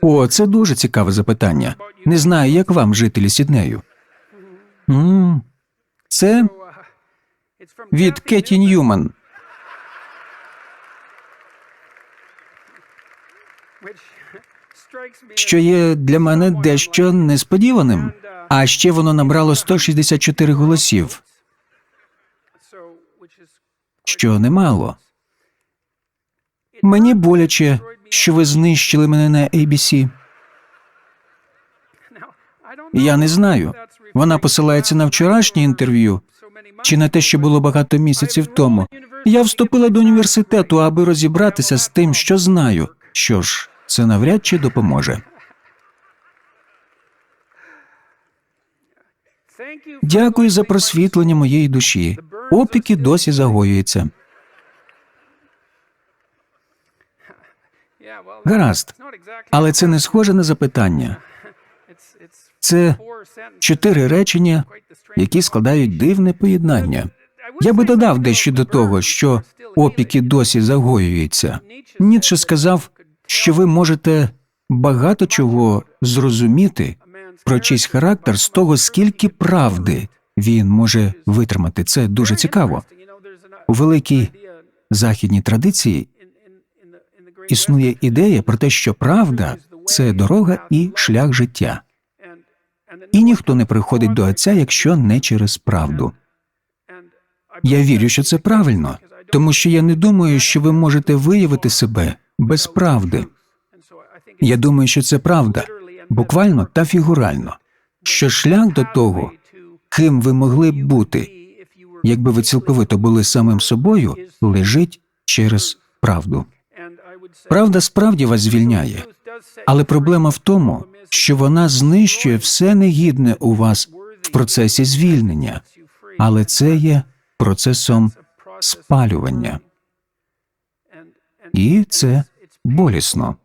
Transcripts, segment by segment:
О, це дуже цікаве запитання. Не знаю, як вам, жителі Сіднею. м Це від Кеті Ньюман. що є для мене дещо несподіваним. А ще воно набрало 164 голосів, що немало. Мені боляче, що ви знищили мене на ABC. Я не знаю. Вона посилається на вчорашнє інтерв'ю чи на те, що було багато місяців тому. Я вступила до університету, аби розібратися з тим, що знаю. Що ж, це навряд чи допоможе. Дякую за просвітлення моєї душі. Опіки досі загоюються. Гаразд, але це не схоже на запитання. Це чотири речення, які складають дивне поєднання. Я би додав дещо до того, що опіки досі загоюються. Ніцше сказав, що ви можете багато чого зрозуміти про чийсь характер з того, скільки правди він може витримати. Це дуже цікаво. У великій західній традиції існує ідея про те, що правда це дорога і шлях життя, і ніхто не приходить до Отця, якщо не через правду. Я вірю, що це правильно, тому що я не думаю, що ви можете виявити себе без правди. Я думаю, що це правда, буквально та фігурально, що шлях до того, ким ви могли б бути, якби ви цілковито були самим собою, лежить через правду. Правда справді вас звільняє, але проблема в тому, що вона знищує все негідне у вас в процесі звільнення, але це є процесом спалювання, і це болісно,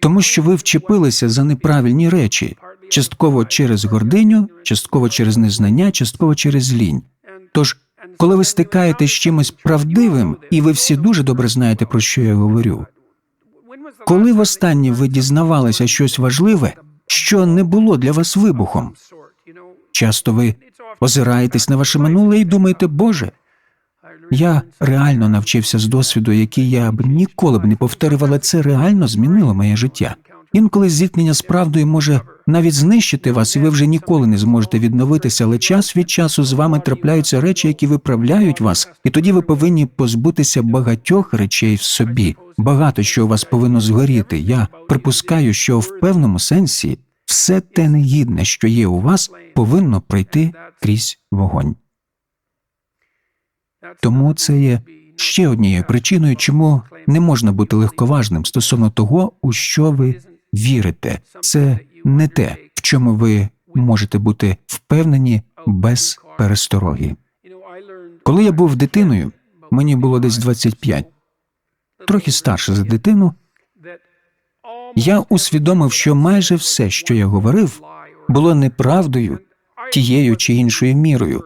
тому що ви вчепилися за неправильні речі, частково через гординю, частково через незнання, частково через лінь. Тож, коли ви стикаєтесь з чимось правдивим, і ви всі дуже добре знаєте, про що я говорю, коли востаннє ви дізнавалися щось важливе, що не було для вас вибухом, часто ви озираєтесь на ваше минуле і думаєте, Боже, я реально навчився з досвіду, який я б ніколи б не повторив, але це реально змінило моє життя. Інколи зіткнення з правдою може навіть знищити вас, і ви вже ніколи не зможете відновитися, але час від часу з вами трапляються речі, які виправляють вас, і тоді ви повинні позбутися багатьох речей в собі. Багато що у вас повинно згоріти. Я припускаю, що в певному сенсі все те негідне, що є у вас, повинно пройти крізь вогонь. Тому це є ще однією причиною, чому не можна бути легковажним стосовно того, у що ви вірите. Це не те, в чому ви можете бути впевнені без перестороги. Коли я був дитиною, мені було десь 25, трохи старше за дитину, я усвідомив, що майже все, що я говорив, було неправдою тією чи іншою мірою.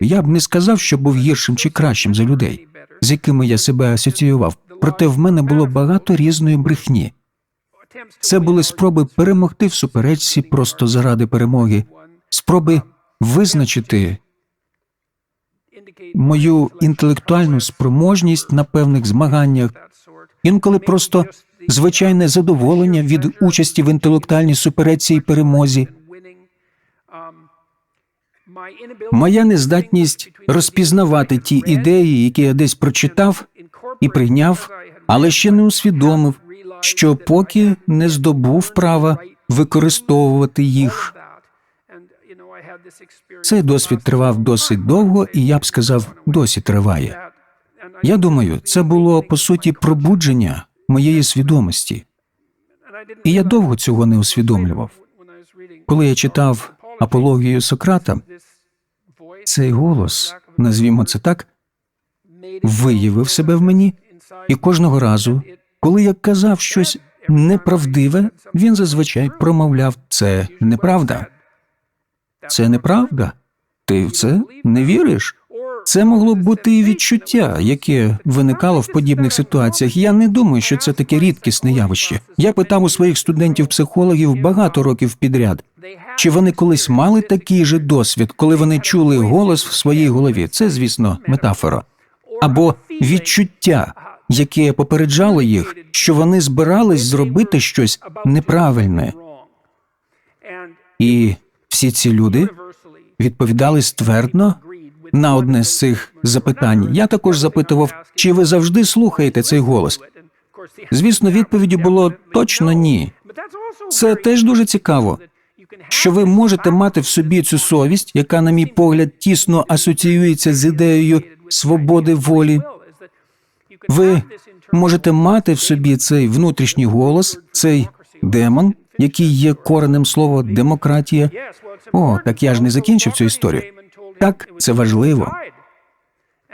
Я б не сказав, що був гіршим чи кращим за людей, з якими я себе асоціював, проте в мене було багато різної брехні. Це були спроби перемогти в суперечці просто заради перемоги, спроби визначити мою інтелектуальну спроможність на певних змаганнях, інколи просто звичайне задоволення від участі в інтелектуальній суперечці і перемозі. Моя нездатність розпізнавати ті ідеї, які я десь прочитав і прийняв, але ще не усвідомив, що поки не здобув права використовувати їх. Цей досвід тривав досить довго, і я б сказав, досі триває. Я думаю, це було по суті пробудження моєї свідомості, і я довго цього не усвідомлював. Коли я читав апологію Сократа, цей голос, назвімо це так, виявив себе в мені, і кожного разу, коли я казав щось неправдиве, він зазвичай промовляв це неправда. Це неправда. Ти в це не віриш? Це могло б бути і відчуття, яке виникало в подібних ситуаціях. Я не думаю, що це таке рідкісне явище. Я питав у своїх студентів-психологів багато років підряд, чи вони колись мали такий же досвід, коли вони чули голос в своїй голові. Це, звісно, метафора або відчуття, яке попереджало їх, що вони збирались зробити щось неправильне. І всі ці люди відповідали ствердно на одне з цих запитань. Я також запитував, чи ви завжди слухаєте цей голос. Звісно, відповіді було точно ні. Це теж дуже цікаво, що ви можете мати в собі цю совість, яка, на мій погляд, тісно асоціюється з ідеєю свободи волі. Ви можете мати в собі цей внутрішній голос, цей демон, який є коренем слова демократія. О, так я ж не закінчив цю історію. Так, це важливо.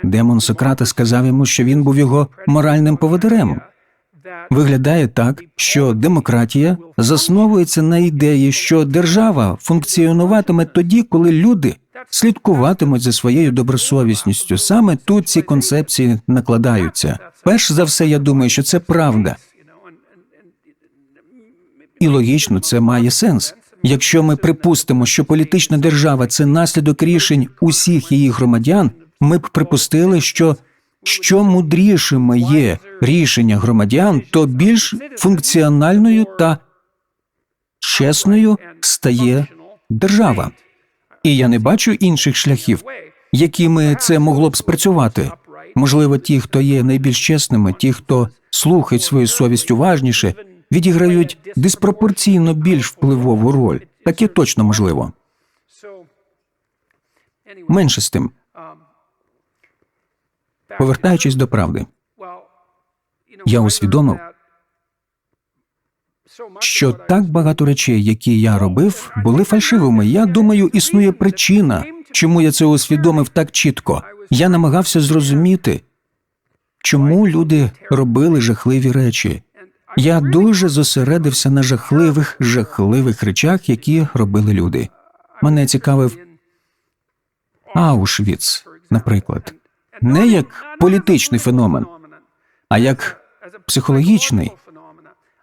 Демон Сократа сказав йому, що він був його моральним поводирем. Виглядає так, що демократія засновується на ідеї, що держава функціонуватиме тоді, коли люди слідкуватимуть за своєю добросовісністю. Саме тут ці концепції накладаються. Перш за все, я думаю, що це правда. І логічно це має сенс. Якщо ми припустимо, що політична держава це наслідок рішень усіх її громадян, ми б припустили, що що мудрішими є рішення громадян, то більш функціональною та чесною стає держава. І я не бачу інших шляхів, якими це могло б спрацювати. Можливо, ті, хто є найбільш чесними, ті, хто слухають свою совість уважніше, відіграють диспропорційно більш впливову роль. Таке точно можливо. Менше з тим, повертаючись до правди, я усвідомив, що так багато речей, які я робив, були фальшивими. Я думаю, існує причина, чому я це усвідомив так чітко. Я намагався зрозуміти, чому люди робили жахливі речі. Я дуже зосередився на жахливих, жахливих речах, які робили люди. Мене цікавив Аушвіц, наприклад, не як політичний феномен, а як психологічний.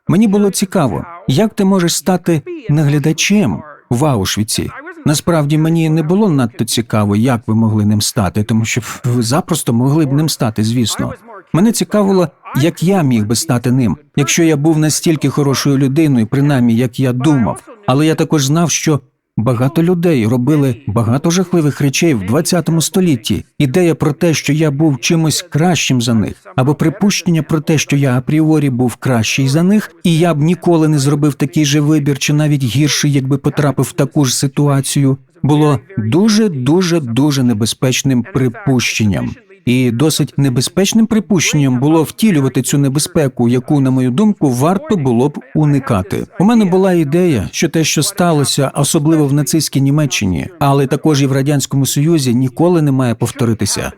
Мені було цікаво, як ти можеш стати наглядачем в Аушвіці. Насправді мені не було надто цікаво, як ви могли ним стати, тому що ви запросто могли б ним стати, звісно. Мене цікавило, як я міг би стати ним, якщо я був настільки хорошою людиною, принаймні як я думав. Але я також знав, що багато людей робили багато жахливих речей в 20 столітті. Ідея про те, що я був чимось кращим за них, або припущення про те, що я апріорі був кращий за них, і я б ніколи не зробив такий же вибір, чи навіть гірший, якби потрапив в таку ж ситуацію, було дуже дуже дуже небезпечним припущенням. І досить небезпечним припущенням було втілювати цю небезпеку, яку, на мою думку, варто було б уникати. У мене була ідея, що те, що сталося, особливо в нацистській Німеччині, але також і в радянському Союзі, ніколи не має повторитися.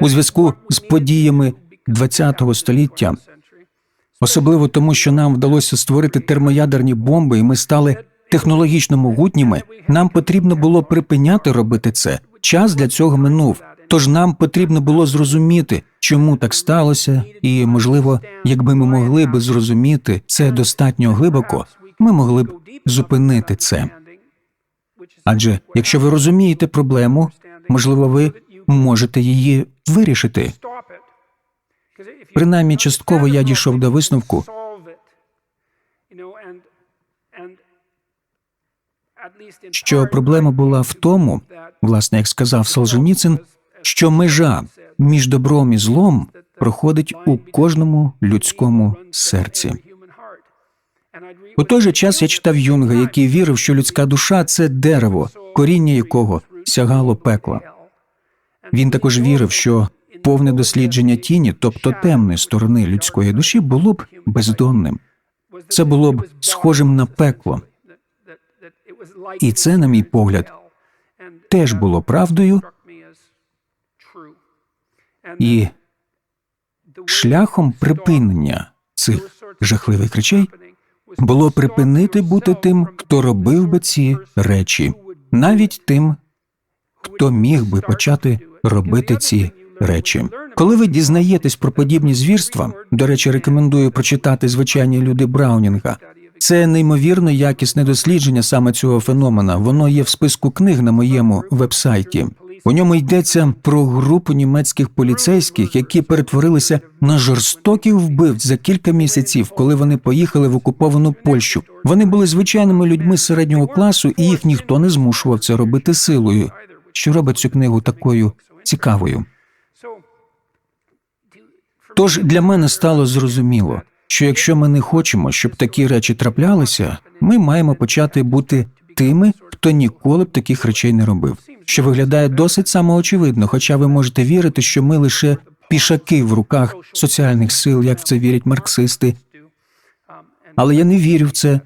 У зв'язку з подіями ХХ століття, особливо тому, що нам вдалося створити термоядерні бомби, і ми стали технологічно могутніми. Нам потрібно було припиняти робити це. Час для цього минув. Тож нам потрібно було зрозуміти, чому так сталося, і, можливо, якби ми могли б зрозуміти це достатньо глибоко, ми могли б зупинити це. Адже якщо ви розумієте проблему, можливо, ви можете її вирішити. Принаймні, частково я дійшов до висновку, що проблема була в тому, власне, як сказав Солженіцин, що межа між добром і злом проходить у кожному людському серці. У той же час я читав Юнга, який вірив, що людська душа це дерево, коріння якого сягало пекла. Він також вірив, що повне дослідження тіні, тобто темної сторони людської душі, було б бездонним. Це було б схожим на пекло. І це, на мій погляд, теж було правдою, і шляхом припинення цих жахливих речей було припинити бути тим, хто робив би ці речі, навіть тим, хто міг би почати робити ці речі. Коли ви дізнаєтесь про подібні звірства, до речі, рекомендую прочитати звичайні люди Браунінга. Це неймовірно якісне дослідження саме цього феномена. Воно є в списку книг на моєму вебсайті. У ньому йдеться про групу німецьких поліцейських, які перетворилися на жорстоких вбивць за кілька місяців, коли вони поїхали в окуповану Польщу. Вони були звичайними людьми середнього класу, і їх ніхто не змушував це робити силою. Що робить цю книгу такою цікавою? Тож для мене стало зрозуміло, що якщо ми не хочемо, щоб такі речі траплялися, ми маємо почати бути тими, хто ніколи б таких речей не робив. Що виглядає досить самоочевидно, хоча ви можете вірити, що ми лише пішаки в руках соціальних сил, як в це вірять марксисти. Але я не вірю в це,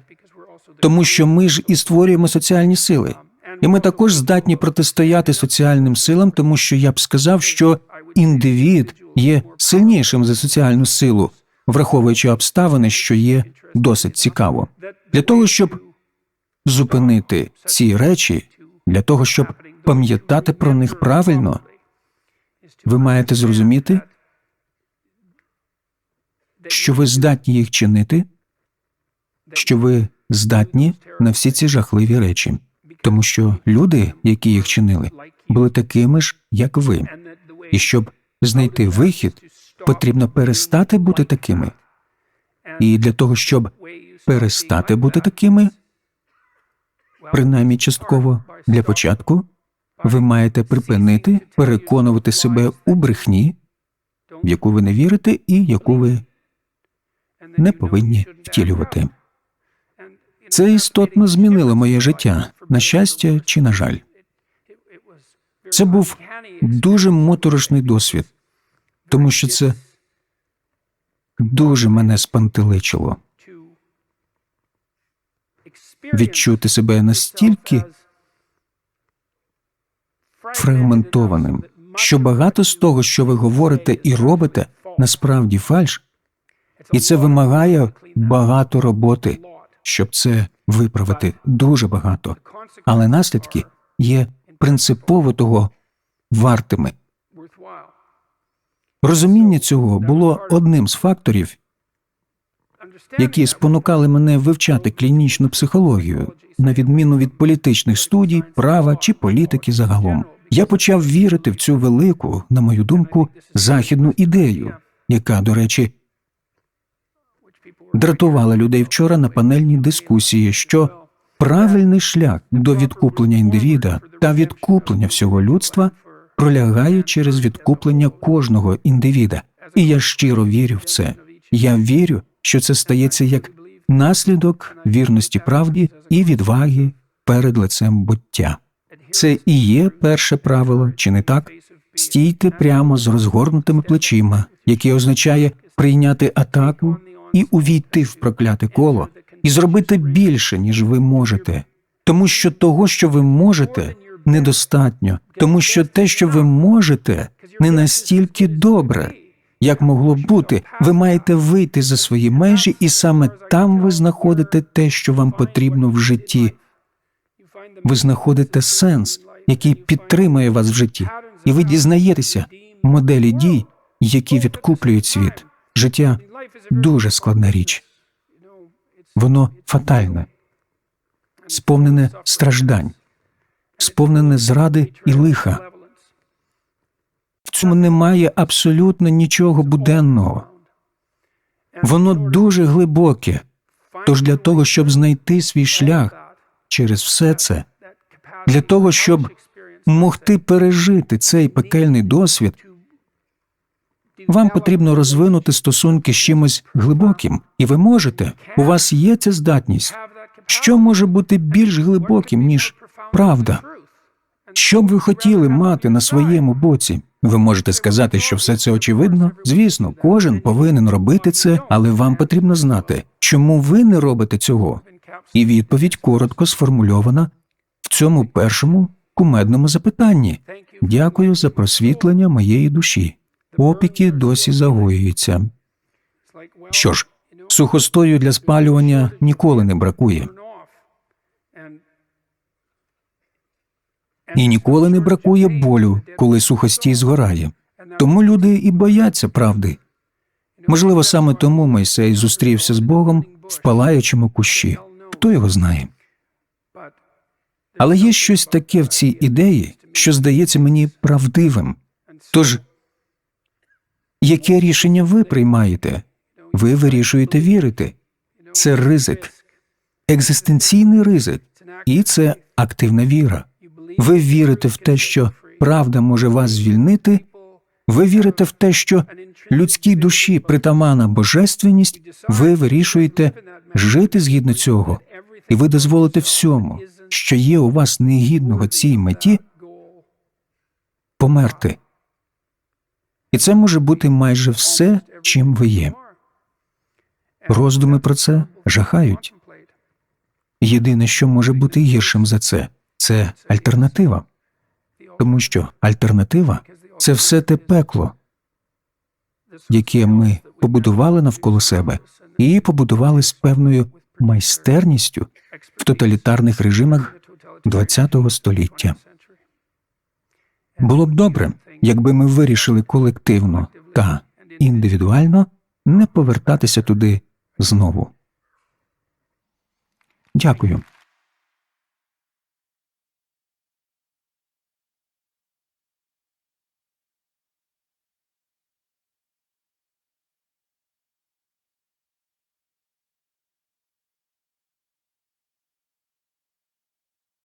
тому що ми ж і створюємо соціальні сили. І ми також здатні протистояти соціальним силам, тому що я б сказав, що індивід є сильнішим за соціальну силу, враховуючи обставини, що є досить цікаво. Для того, щоб зупинити ці речі, для того, щоб пам'ятати про них правильно, ви маєте зрозуміти, що ви здатні їх чинити, що ви здатні на всі ці жахливі речі, тому що люди, які їх чинили, були такими ж, як ви. І щоб знайти вихід, потрібно перестати бути такими. І для того, щоб перестати бути такими, принаймні частково для початку, ви маєте припинити переконувати себе у брехні, в яку ви не вірите, і яку ви не повинні втілювати. Це істотно змінило моє життя, на щастя чи на жаль. Це був дуже моторошний досвід, тому що це дуже мене спантеличило. Відчути себе настільки фрагментованим, що багато з того, що ви говорите і робите, насправді фальш, і це вимагає багато роботи, щоб це виправити дуже багато. Але наслідки є принципово того вартими. Розуміння цього було одним з факторів, які спонукали мене вивчати клінічну психологію, на відміну від політичних студій, права чи політики загалом. Я почав вірити в цю велику, на мою думку, західну ідею, яка, до речі, дратувала людей вчора на панельній дискусії, що правильний шлях до відкуплення індивіда та відкуплення всього людства пролягає через відкуплення кожного індивіда. І я щиро вірю в це. Я вірю, що це стається як наслідок вірності правді і відваги перед лицем буття. Це і є перше правило, чи не так? Стійте прямо з розгорнутими плечима, яке означає прийняти атаку і увійти в прокляте коло, і зробити більше, ніж ви можете, тому що того, що ви можете, недостатньо, тому що те, що ви можете, не настільки добре, як могло бути. Ви маєте вийти за свої межі, і саме там ви знаходите те, що вам потрібно в житті. Ви знаходите сенс, який підтримує вас в житті, і ви дізнаєтеся моделі дій, які відкуплюють світ. Життя дуже складна річ. Воно фатальне, сповнене страждань, сповнене зради і лиха. В цьому немає абсолютно нічого буденного. Воно дуже глибоке. Тож для того, щоб знайти свій шлях через все це, для того, щоб могти пережити цей пекельний досвід, вам потрібно розвинути стосунки з чимось глибоким, і ви можете. У вас є ця здатність. Що може бути більш глибоким, ніж правда? Що б ви хотіли мати на своєму боці? Ви можете сказати, що все це очевидно. Звісно, кожен повинен робити це, але вам потрібно знати, чому ви не робите цього. І відповідь коротко сформульована в цьому першому кумедному запитанні. Дякую за просвітлення моєї душі. Опіки досі загоюються. Що ж, сухостою для спалювання ніколи не бракує. І ніколи не бракує болю, коли сухостій згорає. Тому люди і бояться правди. Можливо, саме тому Мойсей зустрівся з Богом в палаючому кущі. Хто його знає? Але є щось таке в цій ідеї, що здається мені правдивим. Тож, яке рішення ви приймаєте? Ви вирішуєте вірити. Це ризик, екзистенційний ризик, і це активна віра. Ви вірите в те, що правда може вас звільнити. Ви вірите в те, що людській душі притамана божественність, ви вирішуєте жити згідно цього, і ви дозволите всьому, що є у вас негідного цій меті, померти. І це може бути майже все, чим ви є. Роздуми про це жахають. Єдине, що може бути гіршим за це, це альтернатива. Тому що альтернатива це все те пекло, яке ми побудували навколо себе, і побудували з певною майстерністю в тоталітарних режимах ХХ століття. Було б добре, якби ми вирішили колективно та індивідуально не повертатися туди знову. Дякую.